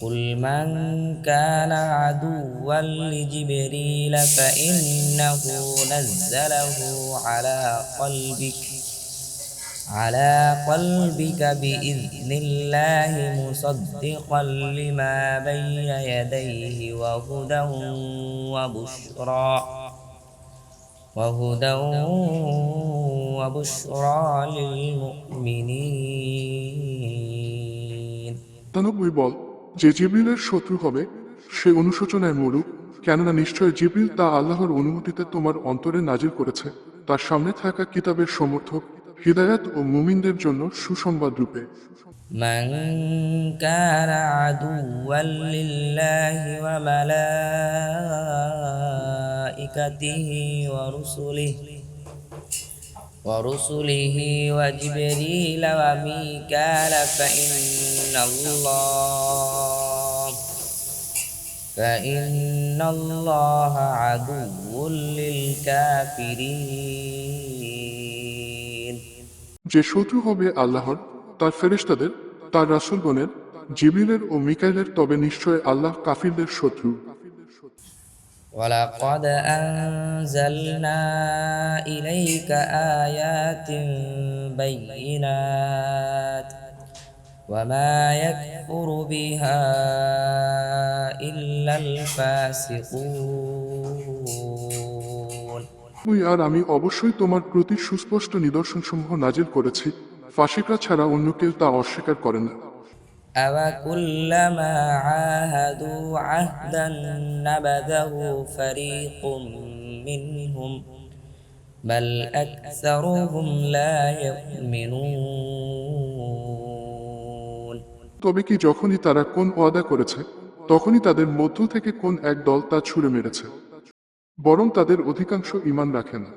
قل من كان عدوا لجبريل فإنه نزله على قلبك على قلبك بإذن الله مصدقا لما بين يديه وهدى وبشرى وهدى وبشرى للمؤمنين. যে জিবরিলের শত্রু হবে সে অনুশোচনায় মরুক কেননা নিশ্চয় জিবরিল তা আল্লাহর অনুমতিতে তোমার অন্তরে নাজির করেছে তার সামনে থাকা কিতাবের সমর্থক হৃদায়াত ও মুমিনদের জন্য সুসংবাদ রূপে من كان عدوا لله وملائكته ورسله ورسله وجبريل وميكال فإن الله فإن الله عدو للكافرين যে শত্রু হবে আল্লাহর তার ফেরেশতাদের তার রাসূলগণের জিবরিলের ও মিকাইলের তবে নিশ্চয় আল্লাহ কাফিরদের শত্রু ولقد أنزلنا إليك آيات بينات وما يكفر بها إلا الفاسقون তুই আর আমি অবশ্যই তোমার প্রতি সুস্পষ্ট নিদর্শনসমূহ নাজিল করেছি ফাসিকরা ছাড়া অন্য কেউ তা অস্বীকার করে না أوكلما عاهدوا عهدا نبذه فريق منهم بل أكثرهم لا يؤمنون তবে কি যখনই তারা কোন ওয়াদা করেছে তখনই তাদের মধ্য থেকে কোন এক দল তা ছুড়ে মেরেছে বরং তাদের অধিকাংশ ঈমান রাখে না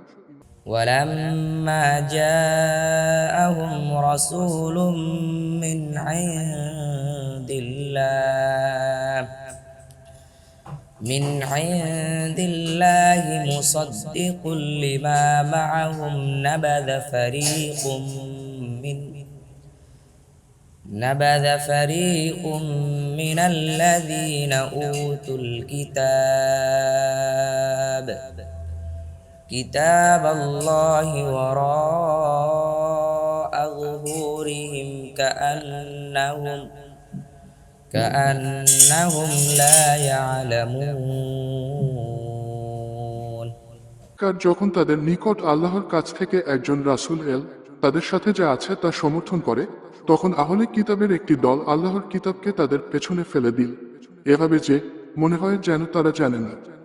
ولما جاءهم رسول من عند الله. من عند الله مصدق لما معهم. نبذ فريق من نبذ فريق من الذين أوتوا الكتاب. كتاب الله وراء ظهورهم كأنهم كأنهم لا يعلمون কার যখন তাদের নিকট আল্লাহর কাছ থেকে একজন রাসূল এল তাদের সাথে যা আছে তা সমর্থন করে তখন আহলে কিতাবের একটি দল আল্লাহর কিতাবকে তাদের পেছনে ফেলে দিল এভাবে যে মনে হয় যেন তারা জানে না